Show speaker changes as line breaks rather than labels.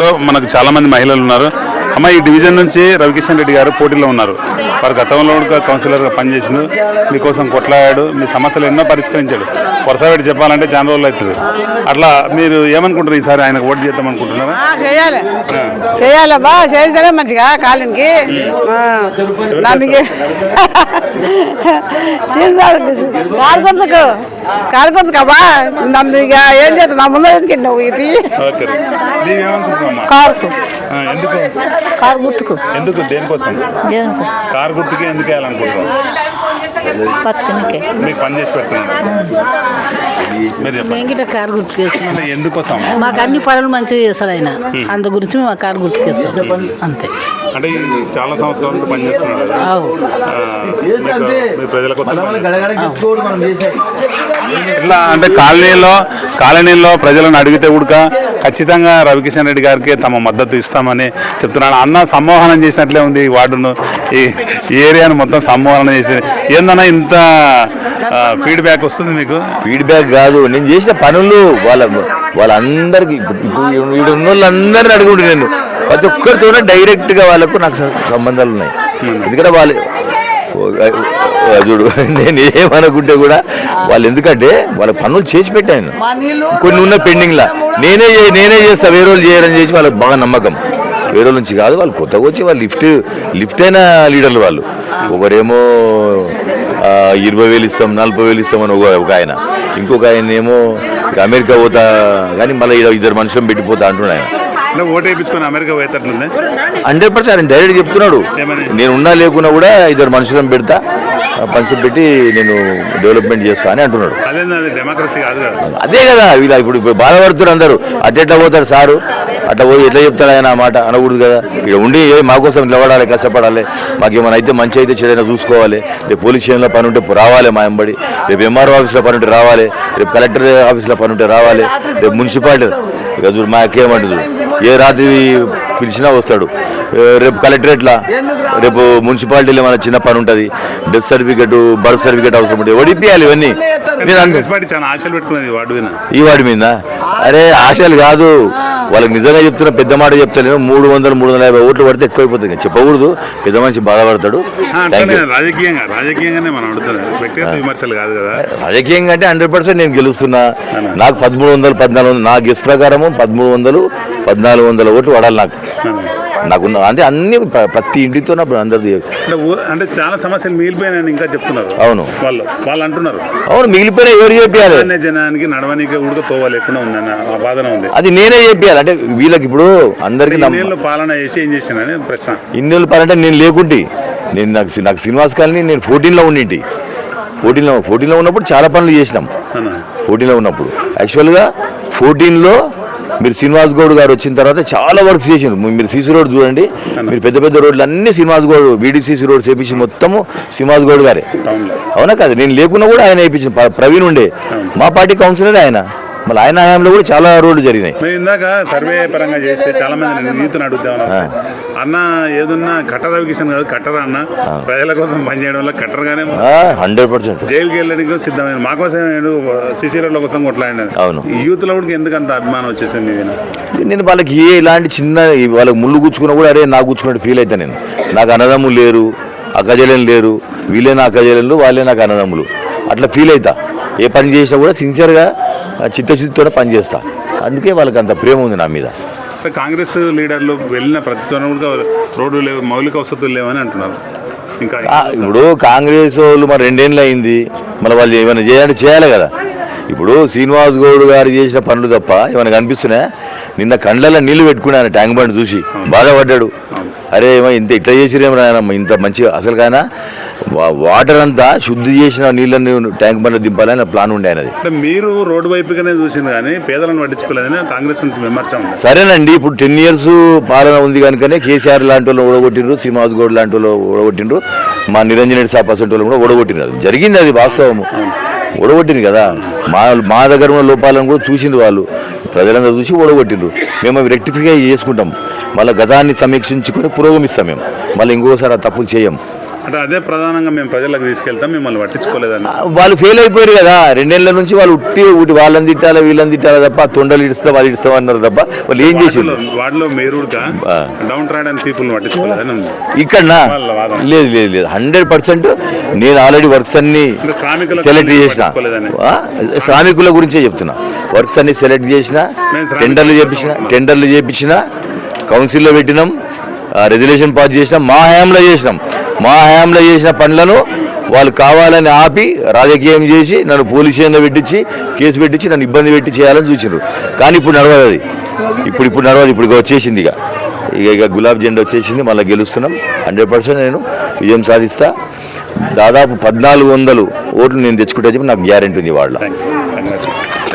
లో మనకు చాలా మంది మహిళలు ఉన్నారు. అమ్మ ఈ డివిజన్ నుంచి రవికిషన్ రెడ్డి గారు పోటీలో ఉన్నారు. వారు గతంలో కౌన్సిలర్గా పనిచేసిండు మీకోసం కొట్లాడాడు. మీ సమస్యలు ఎన్నో పరిష్కరించాడు. వరుస పెట్టి చెప్పాలంటే చాలా రోజులు అవుతుంది. అట్లా మీరు ఏమనుకుంటారు ఈసారి ఆయనకు ఓటు చేద్దాం అనుకుంటున్నారా?
చేయాలి. మంచిగా కాలినికి. అబ్బా నన్ను ఇక ఏం చేస్తావు నా ముందు ఎందుకు నువ్వు ఇది?
ఓకే. నీవేమనుకుంటున్నావమ్మా
కారుకు.
ఆ, ఎందుకు?
కారు గుర్తుకు.
ఎందుకు? దేనికోసం?
దేవునికి
కారు గుర్తుకి ఎందుకు వేయాలనుకుంటున్నాం
బతుకునికే
మీకు పని చేసి పెడుతున్నాను మీరు చెప్పండి.
నేను గిట్ట కారు గుర్తుకేస్తున్నాం
అంటే ఎందుకోసం
మాకు అన్ని పనులు మంచిగా చేస్తాడు ఆయన. అందు గురించి మేము కారు గుర్తుకేస్తాం. అంతే.
అంటే చాలా సంవత్సరాల నుంచి ఇట్లా అంటే కాలనీలో కాలనీలో ప్రజలను అడిగితే కూడా ఖచ్చితంగా రవికిషన్ రెడ్డి గారికి తమ మద్దతు ఇస్తామని చెప్తున్నాను. అన్న సమ్మోహనం చేసినట్లే ఉంది ఈ వార్డును. ఈ ఈ ఏరియాను మొత్తం సమ్మోహనం చేసి ఏందన్నా ఇంత ఫీడ్బ్యాక్ వస్తుంది మీకు?
ఫీడ్బ్యాక్ కాదు. నేను చేసిన పనులు వాళ్ళ వాళ్ళందరికీ ఇప్పుడు ఉన్న వాళ్ళందరిని అడుగుంటు నేను. ప్రతి ఒక్కరితోనే డైరెక్ట్గా వాళ్ళకు నాకు సంబంధాలు ఉన్నాయి. ఎందుకంటే వాళ్ళు ఓ- ఓ- చూడు నేను ఏమనుకుంటే కూడా వాళ్ళు ఎందుకంటే వాళ్ళ పనులు చేసి పెట్టాను. కొన్ని ఉన్న పెండింగ్ లా నేనే నేనే చేస్తా. వేరే వాళ్ళు చేయరని చేసి వాళ్ళకి బాగా నమ్మకం. వేరే వాళ్ళ నుంచి కాదు వాళ్ళు కొత్తగా వచ్చి వాళ్ళు లిఫ్ట్ లిఫ్ట్ అయిన లీడర్లు వాళ్ళు. ఒకరేమో ఆ, ఇరవై వేలు ఇస్తాం నలభై వేలు ఇస్తామని ఒక ఒక ఆయన. ఇంకొక ఆయన ఏమో ఇక అమెరికా పోతా కానీ మళ్ళీ ఇద్దరు మనుషులను పెట్టిపోతా అంటున్నాడు ఆయన.
అంటే ఓటు వేయించుకొని అమెరికా పోయేటట్లుంది?
హండ్రెడ్ పర్సెంట్ ఆయన డైరెక్ట్ చెప్తున్నాడు? నేను ఉన్నా లేకున్నా కూడా ఇద్దరు మనుషులను పెడతా పంచి పెట్టి నేను డెవలప్మెంట్ చేస్తా అని అంటున్నాడు.
అదే కాదు
వీళ్ళ ఇప్పుడు బాధపడుతున్నారు అందరూ. అట్టెట్లా పోతాడు సారు? అట్లా పోయి ఎట్లా చెప్తాడు ఆయన ఆ మాట? అనకూడదు కదా. ఇక్కడ ఉండి మాకోసం మా కోసం నిలబడాలి కష్టపడాలి. మాకేమైనా అయితే మంచి అయితే చెడైనా చూసుకోవాలి. రేపు పోలీస్ స్టేషన్లో పని ఉంటే రావాలి మా ఎంబడి రేపు ఎంఆర్ఓ ఆఫీస్లో పని ఉంటే రావాలి. రేపు కలెక్టర్ ఆఫీస్లో పని ఉంటే రావాలి. రేపు మున్సిపాలిటీ ఇక చూడు మాకేమంటుంది ఏ రాత్రి పిలిచినా వస్తాడు. రేపు కలెక్టరేట్లా రేపు మున్సిపాలిటీలో ఏమైనా చిన్న పని ఉంటుంది డెత్ సర్టిఫికెట్ బర్త్ సర్టిఫికెట్ అవసరం ఉంటుంది ఒడిపియాలి ఇవన్నీ. ఈ వాడి మీద? అరే ఆశలు కాదు. వాళ్ళకి నిజంగా చెప్తున్నా పెద్ద మాట చెప్తాను మూడు వందలు మూడు వందల యాభై ఓట్లు పడితే ఎక్కువైపోతుంది చెప్పకూడదు. పెద్ద మనిషి బాధపడతాడు.
రాజకీయంగా మనం
అంటే హండ్రెడ్ పర్సెంట్ నేను గెలుస్తున్నా. నాకు పదమూడు వందలు పద్నాలుగు వందలు నా గెస్ ప్రకారము పదమూడు వందలు పద్నాలుగు వందల ఓట్లు పడాలి నాకు. నాకున్న అంటే అన్ని ప్ర- ప్రతి ఇంటితో నా అందరిది.
అంటే అంటే చాలా సమస్యలు మిగిలిపోయినాయని ఇంకా చెప్తున్నారు
అవును.
వాళ్ళు. వాళ్ళు అంటున్నారు.
అవును మిగిలిపోయిన ఎవరు చెప్పాలి
జనానికి నడవనికి ఉడక తోవ లేకుండా ఉందని ఆ వాదన ఉంది.
అది నేనే చెప్పాలి అంటే వీళ్ళకి ఇప్పుడు అందరికి
ఇన్నేళ్ళు పాలన చేసి ఏం చేసినని ప్రశ్న.
ఇన్నేళ్ళు పరంటే నేను లేకుంటే. నేను నాకు నాకు శ్రీనివాస్ కాలనీ నేను ఫోర్టీన్లో ఉండింటి. ఫోర్టీన్లో ఫోర్టీన్లో ఉన్నప్పుడు చాలా పనులు చేసినాం. ఫోర్టీన్లో ఉన్నప్పుడు. యాక్చువల్గా ఫోర్టీన్లో మీరు శ్రీనివాస్ గౌడ్ గారు వచ్చిన తర్వాత చాలా వర్క్స్ చేసిండ్రు. మీరు సీసీ రోడ్ చూడండి. మీరు పెద్ద పెద్ద రోడ్లు అన్ని శ్రీనివాస్ గౌడ్ వీడిసిసి రోడ్ చేపించి మొత్తము శ్రీనివాస్ గౌడ్ గారే. అవునా కాదు? నేను లేకున్నా కూడా ఆయన వేయించిన ప్ర- ప్రవీణ్ ఉండే. మా పార్టీ కౌన్సిలర్ ఆయన. మళ్ళీ ఆయన హయాంలో కూడా చాలా రోడ్లు జరిగినాయి.
మేము ఇందాక సర్వే పరంగా చేస్తే చాలా మంది నేను యూత్ని అడుగుతాను అన్న ఏదన్నా కట్టర్ రవికిషన్ కాదు కట్టర్ అన్న? ప్రజల కోసం పనిచేయడం వల్ల కట్టర్గానే
హండ్రెడ్ పర్సెంట్
జైలుకి వెళ్ళడానికి కూడా సిద్ధమైన మా కోసం నేను సిసి రోడ్ల కోసం కొట్లాడినాను
అవును.
ఈ యూత్లో కూడా ఎందుకు అంత అభిమానం వచ్చేసింది?
నేను వాళ్ళకి ఏ ఇలాంటి చిన్న వాళ్ళకి ముళ్ళు గుచ్చుకున్నా కూడా అరే నాకు గుచ్చుకున్నట్టు ఫీల్ అవుతాను నేను. నాకు అన్నదమ్ములు లేరు అక్కజలేలు లేరు వీళ్ళే నా అక్కజలేలు వాళ్ళే నాకు అన్నదమ్ములు. అట్లా ఫీల్ అవుతా ఏ పని చేసినా కూడా సిన్సియర్గా చిత్తశుద్ధితోనే పని చేస్తా. అందుకే వాళ్ళకి అంత ప్రేమ ఉంది నా మీద.
కాంగ్రెస్ లీడర్లు వెళ్ళిన ప్రతి కూడా రోడ్లు లేవు మౌలిక వసతులు లేవని అంటున్నారు. ఇంకా
ఇప్పుడు కాంగ్రెస్ వాళ్ళు మరి రెండేళ్ళు అయింది. మళ్ళీ వాళ్ళు ఏమైనా చేయాలంటే చేయాలి కదా. ఇప్పుడు శ్రీనివాస్ గౌడ్ గారు చేసిన పనులు తప్ప ఏమైనా కనిపిస్తున్నాయా? నిన్న కండ్లలో నీళ్ళు పెట్టుకున్నాను ట్యాంక్ బండ్ చూసి. బాధపడ్డాడు. అరే ఏమో ఇంత ఇట్లా చేసిరేమో నాయన ఇంత మంచిగా అసలు కానా వాటర్ అంతా శుద్ధి చేసిన నీళ్ళని ట్యాంక్ బండ్లో దింపాలని ప్లాన్ ఉండే ఆయనది.
మీరు రోడ్డు వైపుగానే చూసింది కానీ పేదలను పట్టించుకోలేదని కాంగ్రెస్ నుంచి విమర్శ
సరేనండి ఇప్పుడు టెన్ ఇయర్స్ పాలన ఉంది కనుకనే కేసీఆర్ లాంటి వాళ్ళు ఓడగొట్టిండ్రు శ్రీనివాస్ గౌడ్ లాంటి వాళ్ళు ఓడగొట్టిండ్రు మా నిరంజన్ రెడ్డి సార్ పర్సెంట్ వాళ్ళు కూడా ఓడగొట్టిండ్రు. అది జరిగింది అది వాస్తవం ఓడగొట్టింది కదా? మా మా దగ్గర ఉన్న లోపాలను కూడా చూసిండ్రు వాళ్ళు. ప్రజలందరూ చూసి ఓడగొట్టిండ్రు. మేము అవి రెక్టిఫై చేసుకుంటాం. మళ్ళీ గతాన్ని సమీక్షించుకొని పురోగమిస్తాం మేము. మళ్ళీ ఇంకోసారి ఆ తప్పులు చేయం.
అంటే అదే ప్రధానంగా మేము ప్రజలకు తీసుకెళ్తాం మిమ్మల్ని పట్టించుకోలేదని.
వాళ్ళు ఫెయిల్ అయిపోయారు కదా. రెండేళ్ళ నుంచి వాళ్ళు ఉట్టి ఉట్టి వాళ్ళని తిట్టాలా వీళ్ళని తిట్టాలా తప్ప తొండలు ఇడుస్తాం వాళ్ళు ఇడుస్తాం అన్నారు తప్ప వాళ్ళు ఏం
వాటిలో- వాటిలో మీరు. డౌన్ ట్రాడ్ అండ్ పీపుల్ పట్టించుకోలేదని వాళ్ళ వాదన.
లేదు లేదు లేదు. హండ్రెడ్ పర్సెంట్ నేను ఆల్రెడీ వర్క్స్ అన్ని సెలెక్ట్ చేసిన? శ్రామికుల గురించే చెప్తున్నా. వర్క్స్ అన్ని సెలెక్ట్ చేసిన టెండర్లు చేపించిన. టెండర్లు చేపించిన కౌన్సిల్లో పెట్టినాం రెజల్యూషన్ పాస్ చేసినాం మా హయాంలో చేసినాం. మా హయాంలో చేసిన పనులను వాళ్ళు కావాలని ఆపి రాజకీయం చేసి నన్ను పోలీస్ స్టేషన్లో పెట్టించి కేసు పెట్టించి నన్ను ఇబ్బంది పెట్టి చేయాలని చూసినారు కానీ ఇప్పుడు నడవదు అది. ఇప్పుడు ఇప్పుడు నడవదు ఇప్పుడు వచ్చేసింది ఇక. ఇక ఇక గులాబ్ జెండా వచ్చేసింది మళ్ళీ గెలుస్తున్నాం. హండ్రెడ్ పర్సెంట్ నేను విజయం సాధిస్తా. దాదాపు పద్నాలుగు వందలు ఓట్లు నేను తెచ్చుకుంటే చెప్పి నాకు గ్యారెంటీ ఉంది వాళ్ళ.